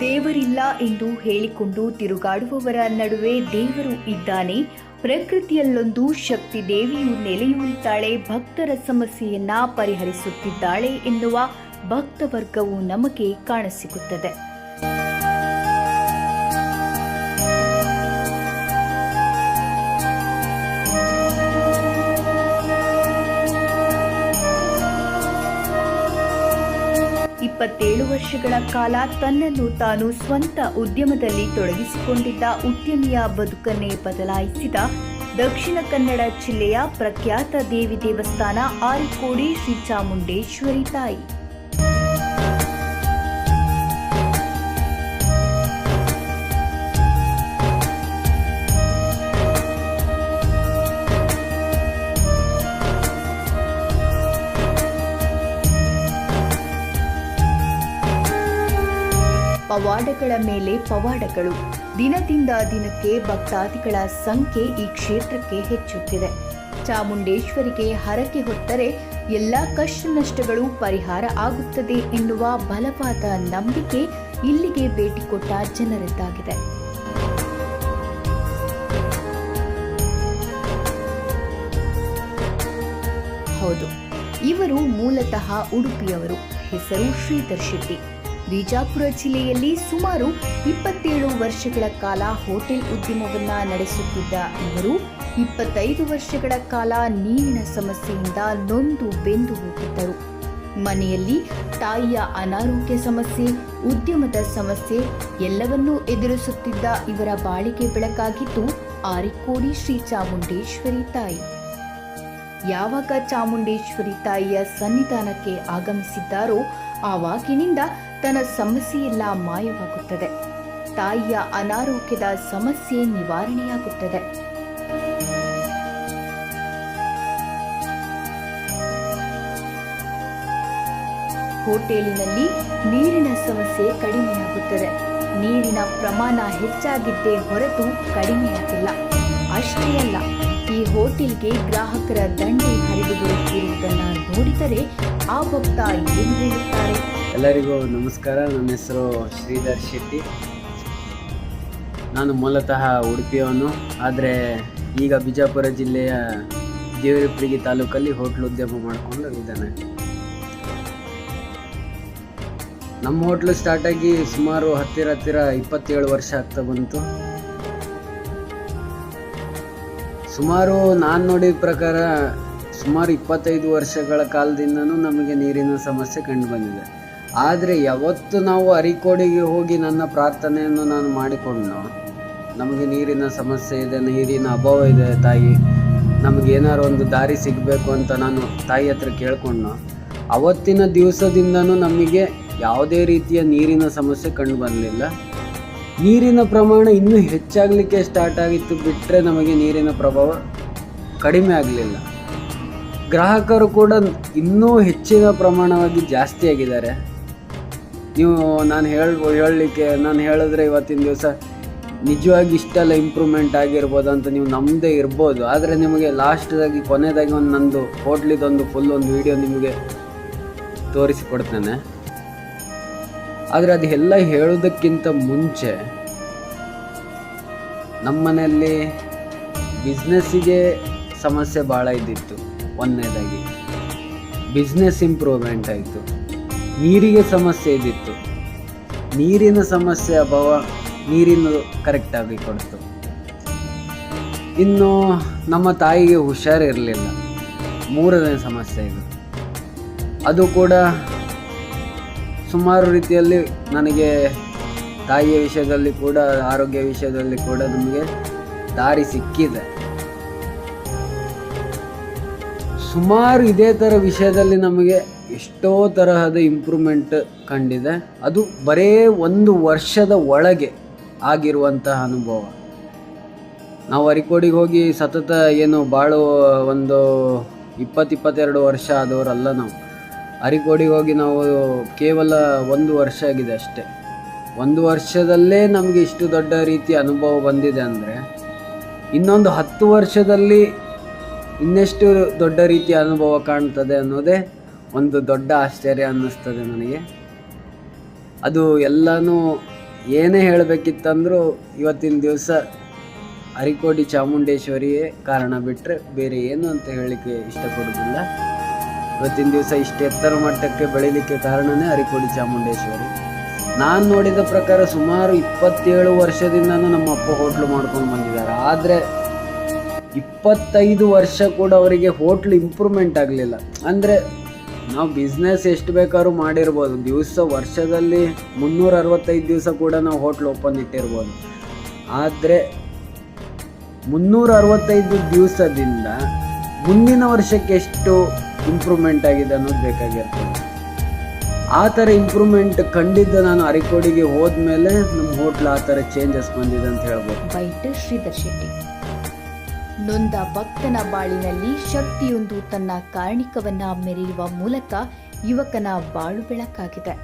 ದೇವರಿಲ್ಲ ಎಂದು ಹೇಳಿಕೊಂಡು ತಿರುಗಾಡುವವರ ನಡುವೆ ದೇವರು ಇದ್ದಾನೆ. ಪ್ರಕೃತಿಯಲ್ಲೊಂದು ಶಕ್ತಿ ದೇವಿಯು ನೆಲೆಯೂರಿದ್ದಾಳೆ. ಭಕ್ತರ ಸಮಸ್ಯೆಯನ್ನ ಪರಿಹರಿಸುತ್ತಿದ್ದಾಳೆ ಎನ್ನುವ ಭಕ್ತವರ್ಗವು ನಮಗೆ ಕಾಣಸಿಗುತ್ತದೆ. ಇಪ್ಪತ್ತೇಳು ವರ್ಷಗಳ ಕಾಲ ತನ್ನನ್ನು ತಾನು ಸ್ವಂತ ಉದ್ಯಮದಲ್ಲಿ ತೊಡಗಿಸಿಕೊಂಡಿದ್ದ ಉದ್ಯಮಿಯ ಬದುಕನ್ನೇ ಬದಲಾಯಿಸಿದ ದಕ್ಷಿಣ ಕನ್ನಡ ಜಿಲ್ಲೆಯ ಪ್ರಖ್ಯಾತ ದೇವಿ ದೇವಸ್ಥಾನ ಆರಿಕೋಡಿ ಶ್ರೀ ಚಾಮುಂಡೇಶ್ವರಿ ತಾಯಿ. ಪವಾಡಗಳ ಮೇಲೆ ಪವಾಡಗಳು. ದಿನದಿಂದ ದಿನಕ್ಕೆ ಭಕ್ತಾದಿಗಳ ಸಂಖ್ಯೆ ಈ ಕ್ಷೇತ್ರಕ್ಕೆ ಹೆಚ್ಚುತ್ತಿದೆ. ಚಾಮುಂಡೇಶ್ವರಿಗೆ ಹರಕೆ ಹೊತ್ತರೆ ಎಲ್ಲ ಕಷ್ಟ ನಷ್ಟಗಳು ಪರಿಹಾರ ಆಗುತ್ತದೆ ಎನ್ನುವ ಬಲವಾದ ನಂಬಿಕೆ ಇಲ್ಲಿಗೆ ಭೇಟಿ ಕೊಟ್ಟ ಜನರದ್ದಾಗಿದೆ. ಹೌದು, ಇವರು ಮೂಲತಃ ಉಡುಪಿಯವರು. ಹೆಸರು ಶ್ರೀಧರ್ ಶೆಟ್ಟಿ. ಬಿಜಾಪುರ ಜಿಲ್ಲೆಯಲ್ಲಿ ಸುಮಾರು ಇಪ್ಪತ್ತೇಳು ವರ್ಷಗಳ ಕಾಲ ಹೋಟೆಲ್ ಉದ್ಯಮವನ್ನ ನಡೆಸುತ್ತಿದ್ದ ಇವರು, ಇಪ್ಪತ್ತೈದು ವರ್ಷಗಳ ಕಾಲ ನೀರಿನ ಸಮಸ್ಯೆಯಿಂದ ನೊಂದು ಬೆಂದು ಹೋಗಿದ್ದರು. ಮನೆಯಲ್ಲಿ ತಾಯಿಯ ಅನಾರೋಗ್ಯ ಸಮಸ್ಯೆ, ಉದ್ಯಮದ ಸಮಸ್ಯೆ ಎಲ್ಲವನ್ನೂ ಎದುರಿಸುತ್ತಿದ್ದ ಇವರ ಬಾಳಿಕೆ ಬೆಳಕಾಗಿದ್ದು ಆರಿಕೋಡಿ ಶ್ರೀ ಚಾಮುಂಡೇಶ್ವರಿ ತಾಯಿ. ಯಾವಾಗ ಚಾಮುಂಡೇಶ್ವರಿ ತಾಯಿಯ ಸನ್ನಿಧಾನಕ್ಕೆ ಆಗಮಿಸಿದ್ದಾರೋ, ಆವಾಗಿನಿಂದ ತನ್ನ ಸಮಸ್ಯೆಯೆಲ್ಲ ಮಾಯವಾಗುತ್ತದೆ. ತಾಯಿಯ ಅನಾರೋಗ್ಯದ ಸಮಸ್ಯೆ ನಿವಾರಣೆಯಾಗುತ್ತದೆ. ಹೋಟೆಲಿನಲ್ಲಿ ನೀರಿನ ಸಮಸ್ಯೆ ಕಡಿಮೆಯಾಗುತ್ತದೆ. ನೀರಿನ ಪ್ರಮಾಣ ಹೆಚ್ಚಾಗಿದ್ದೇ ಹೊರತು ಕಡಿಮೆಯಾಗಿಲ್ಲ. ಅಷ್ಟೇ ಅಲ್ಲ. ಈ ಹೋಟೆಲ್ಗೆ ಗ್ರಾಹಕರ ದಂಡೆ ಹರಿದು ಬರುತ್ತಿರುವುದನ್ನು ನೋಡಿದರೆ ಆ ಭಕ್ತ ಏನು ಹೇಳುತ್ತಾರೆ? ಎಲ್ಲರಿಗೂ ನಮಸ್ಕಾರ. ನನ್ನ ಹೆಸರು ಶ್ರೀಧರ್ ಶೆಟ್ಟಿ. ನಾನು ಮೂಲತಃ ಉಡುಪಿಯವನು. ಆದರೆ ಈಗ ಬಿಜಾಪುರ ಜಿಲ್ಲೆಯ ದೇವರಪ್ರಿಗಿ ತಾಲೂಕಲ್ಲಿ ಹೋಟ್ಲ್ ಉದ್ಯಮ ಮಾಡಿಕೊಂಡು ಇದ್ದಾನೆ. ನಮ್ಮ ಹೋಟ್ಲು ಸ್ಟಾರ್ಟಾಗಿ ಸುಮಾರು ಹತ್ತಿರ ಹತ್ತಿರ ಇಪ್ಪತ್ತೇಳು ವರ್ಷ ಆಗ್ತಾ ಬಂತು. ಸುಮಾರು ನಾನು ನೋಡಿದ ಪ್ರಕಾರ ಸುಮಾರು ಇಪ್ಪತ್ತೈದು ವರ್ಷಗಳ ಕಾಲದಿಂದನೂ ನಮಗೆ ನೀರಿನ ಸಮಸ್ಯೆ ಕಂಡು ಬಂದಿದೆ. ಆದರೆ ಯಾವತ್ತು ನಾವು ಅರಿಕೋಡಿಗೆ ಹೋಗಿ ನನ್ನ ಪ್ರಾರ್ಥನೆಯನ್ನು ನಾನು ಮಾಡಿಕೊಂಡು ನಮಗೆ ನೀರಿನ ಸಮಸ್ಯೆ ಇದೆ, ನೀರಿನ ಅಭಾವ ಇದೆ ತಾಯಿ, ನಮಗೆ ಒಂದು ದಾರಿ ಸಿಗಬೇಕು ಅಂತ ನಾನು ತಾಯಿ ಹತ್ರ ಕೇಳ್ಕೊಂಡು ಅವತ್ತಿನ ದಿವಸದಿಂದನೂ ನಮಗೆ ಯಾವುದೇ ರೀತಿಯ ನೀರಿನ ಸಮಸ್ಯೆ ಕಂಡು ಬರಲಿಲ್ಲ ನೀರಿನ ಪ್ರಮಾಣ ಇನ್ನೂ ಹೆಚ್ಚಾಗಲಿಕ್ಕೆ ಸ್ಟಾರ್ಟ್ ಆಗಿತ್ತು ಬಿಟ್ಟರೆ ನಮಗೆ ನೀರಿನ ಪ್ರಭಾವ ಕಡಿಮೆ ಆಗಲಿಲ್ಲ. ಗ್ರಾಹಕರು ಕೂಡ ಇನ್ನೂ ಹೆಚ್ಚಿನ ಪ್ರಮಾಣವಾಗಿ ಜಾಸ್ತಿ ಆಗಿದ್ದಾರೆ. ನೀವು ನಾನು ಹೇಳ, ಹೇಳಲಿಕ್ಕೆ, ನಾನು ಹೇಳಿದ್ರೆ ಇವತ್ತಿನ ದಿವಸ ನಿಜವಾಗಿ ಇಷ್ಟೆಲ್ಲ ಇಂಪ್ರೂವ್ಮೆಂಟ್ ಆಗಿರ್ಬೋದು ಅಂತ ನೀವು ನಮ್ಮದೇ ಇರ್ಬೋದು. ಆದರೆ ನಿಮಗೆ ಲಾಸ್ಟ್ದಾಗಿ ಕೊನೆಯದಾಗಿ ಒಂದು ನಂದು ಹೋಟ್ಲಿದೊಂದು ಫುಲ್ ಒಂದು ವಿಡಿಯೋ ನಿಮಗೆ ತೋರಿಸಿಕೊಡ್ತೇನೆ ಆದರೆ ಅದೆಲ್ಲ ಹೇಳೋದಕ್ಕಿಂತ ಮುಂಚೆ ನಮ್ಮನೆಯಲ್ಲಿ ಬಿಸ್ನೆಸ್ಸಿಗೆ ಸಮಸ್ಯೆ ಭಾಳ ಇದ್ದಿತ್ತು. ಒಂದನೇದಾಗಿ ಬಿಸ್ನೆಸ್ ಇಂಪ್ರೂವ್ಮೆಂಟ್ ಆಯಿತು. ನೀರಿಗೆ ಸಮಸ್ಯೆ ಇದ್ದಿತ್ತು. ನೀರಿನ ಸಮಸ್ಯೆ ಅಭಾವ ನೀರಿನ ಕರೆಕ್ಟಾಗಿ ಕೊಡ್ತು. ಇನ್ನು ನಮ್ಮ ತಾಯಿಗೆ ಹುಷಾರಿರಲಿಲ್ಲ. ಮೂರನೇ ಸಮಸ್ಯೆ ಇದು. ಅದು ಕೂಡ ಸುಮಾರು ರೀತಿಯಲ್ಲಿ ನನಗೆ ತಾಯಿಯ ವಿಷಯದಲ್ಲಿ ಕೂಡ, ಆರೋಗ್ಯ ವಿಷಯದಲ್ಲಿ ಕೂಡ ನಮಗೆ ದಾರಿ ಸಿಕ್ಕಿದೆ. ಸುಮಾರು ಇದೇ ಥರ ವಿಷಯದಲ್ಲಿ ನಮಗೆ ಎಷ್ಟೋ ತರಹದ ಇಂಪ್ರೂವ್ಮೆಂಟ್ ಕಂಡಿದೆ. ಅದು ಬರೇ ಒಂದು ವರ್ಷದ ಒಳಗೆ ಆಗಿರುವಂತಹ ಅನುಭವ. ನಾವು ಅರಿಕೋಡಿಗೆ ಹೋಗಿ ಸತತ ಏನು ಬಾಳು ಒಂದು ಇಪ್ಪತ್ತು ಇಪ್ಪತ್ತೆರಡು ವರ್ಷ ಆದವರಲ್ಲ ನಾವು. ಅರಿಕೋಡಿಗೆ ಹೋಗಿ ನಾವು ಕೇವಲ ಒಂದು ವರ್ಷ ಆಗಿದೆ ಅಷ್ಟೇ. ಒಂದು ವರ್ಷದಲ್ಲೇ ನಮಗೆ ಇಷ್ಟು ದೊಡ್ಡ ರೀತಿಯ ಅನುಭವ ಬಂದಿದೆ ಅಂದರೆ, ಇನ್ನೊಂದು ಹತ್ತು ವರ್ಷದಲ್ಲಿ ಇನ್ನೆಷ್ಟು ದೊಡ್ಡ ರೀತಿಯ ಅನುಭವ ಕಾಣ್ತದೆ ಅನ್ನೋದೇ ಒಂದು ದೊಡ್ಡ ಆಶ್ಚರ್ಯ ಅನ್ನಿಸ್ತದೆ ನನಗೆ. ಅದು ಎಲ್ಲನೂ ಏನೇ ಹೇಳಬೇಕಿತ್ತಂದರೂ ಇವತ್ತಿನ ದಿವಸ ಅರಿಕೋಡಿ ಚಾಮುಂಡೇಶ್ವರಿಯೇ ಕಾರಣ ಬಿಟ್ಟರೆ ಬೇರೆ ಏನು ಅಂತ ಹೇಳಲಿಕ್ಕೆ ಇಷ್ಟಪಡೋದಿಲ್ಲ ಇವತ್ತಿನ ದಿವಸ ಇಷ್ಟು ಎತ್ತರ ಮಟ್ಟಕ್ಕೆ ಬೆಳೀಲಿಕ್ಕೆ ಕಾರಣನೇ ಅರಿಕೋಡಿ ಚಾಮುಂಡೇಶ್ವರಿ. ನಾನು ನೋಡಿದ ಪ್ರಕಾರ ಸುಮಾರು ಇಪ್ಪತ್ತೇಳು ವರ್ಷದಿಂದನೂ ನಮ್ಮ ಅಪ್ಪ ಹೋಟ್ಲು ಮಾಡ್ಕೊಂಡು ಬಂದಿದ್ದಾರೆ. ಆದರೆ ಇಪ್ಪತ್ತೈದು ವರ್ಷ ಕೂಡ ಅವರಿಗೆ ಹೋಟ್ಲು ಇಂಪ್ರೂವ್ಮೆಂಟ್ ಆಗಲಿಲ್ಲ. ಅಂದರೆ ನಾವು ಬಿಸ್ನೆಸ್ ಎಷ್ಟು ಬೇಕಾದ್ರೂ ಮಾಡಿರ್ಬೋದು. ದಿವಸ ವರ್ಷದಲ್ಲಿ ಮುನ್ನೂರ ಅರವತ್ತೈದು ದಿವಸ ಕೂಡ ನಾವು ಹೋಟ್ಲ್ ಓಪನ್ ಇಟ್ಟಿರ್ಬೋದು. ಆದರೆ ಮುನ್ನೂರ ಅರವತ್ತೈದು ದಿವಸದಿಂದ ಮುಂದಿನ ವರ್ಷಕ್ಕೆ ಎಷ್ಟು ಇಂಪ್ರೂವ್ಮೆಂಟ್ ಆಗಿದೆ ಅನ್ನೋದು ಬೇಕಾಗಿರ್ತದೆ ಆ ಥರ ಇಂಪ್ರೂವ್ಮೆಂಟ್ ಕಂಡಿದ್ದ ನಾನು ಅರಿಕೋಡಿಗೆ ಹೋದ್ಮೇಲೆ ನಮ್ಮ ಹೋಟ್ಲ್ ಆ ಥರ ಚೇಂಜಸ್ ಬಂದಿದೆ ಅಂತ ಹೇಳ್ಬೋದು. ಬೈಟ್ ಶ್ರೀಧರ್ ಶೆಟ್ಟಿ. ನೊಂದ ಭಕ್ತನ ಬಾಳಿನಲ್ಲಿ ಶಕ್ತಿಯೊಂದು ತನ್ನ ಕಾರಣಿಕವನ್ನ ಮೆರೆಯುವ ಮೂಲಕ ಯುವಕನ ಬಾಳು ಬೆಳಕಾಗಿದೆ.